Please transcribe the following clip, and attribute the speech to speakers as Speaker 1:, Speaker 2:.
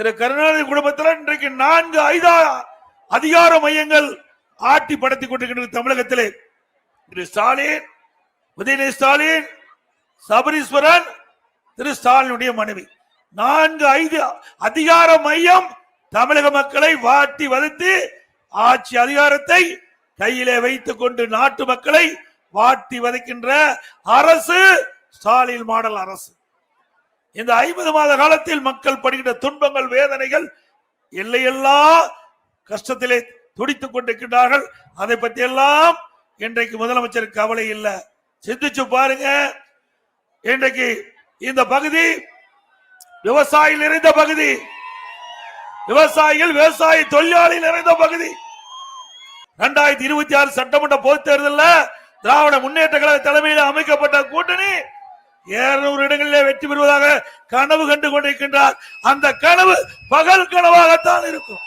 Speaker 1: திரு கருணாநிதி குடும்பத்தில் இன்றைக்கு நான்கு ஐதா அதிகார மையங்கள் ஆட்டி படுத்தி கொண்டிருக்கின்ற தமிழகத்திலே. திரு ஸ்டாலின் உதயநிதி ஸ்டாலின் சபரீஸ்வரன் திரு ஸ்டாலினுடைய மனைவி. நான்கு ஐந்து அதிகார மையம் தமிழக மக்களை வாட்டி வதைத்து ஆட்சி அதிகாரத்தை கையிலே வைத்துக் கொண்டு நாட்டு மக்களை வாட்டி வதைக்கின்ற அரசு ஸ்டாலின் மாடல் அரசு. இந்த ஐம்பது மாத காலத்தில் மக்கள் படுகின்ற துன்பங்கள் வேதனைகள் எல்லையெல்லா கஷ்டத்திலே துடித்துக் கொண்டிருக்கின்றார்கள். அதை பற்றி எல்லாம் இன்றைக்கு முதலமைச்சர் கவலை இல்லை. சிந்திச்சு பாருங்க. இன்றைக்கு இந்த பகுதி விவசாயிகள் நிறைந்த பகுதி. விவசாயிகள் விவசாய தொழிலாளிகள் நிறைந்த பகுதி. இரண்டாயிரத்தி இருபத்தி ஆறு சட்டமன்ற பொதுத் தேர்தலில் திராவிட முன்னேற்ற கழக தலைமையில் அமைக்கப்பட்ட இருநூறு இடங்களிலே வெற்றி பெறுவதாக கனவு கண்டு கொண்டிருக்கின்றார். அந்த கனவு பகல் கனவாகத்தான் இருக்கும்.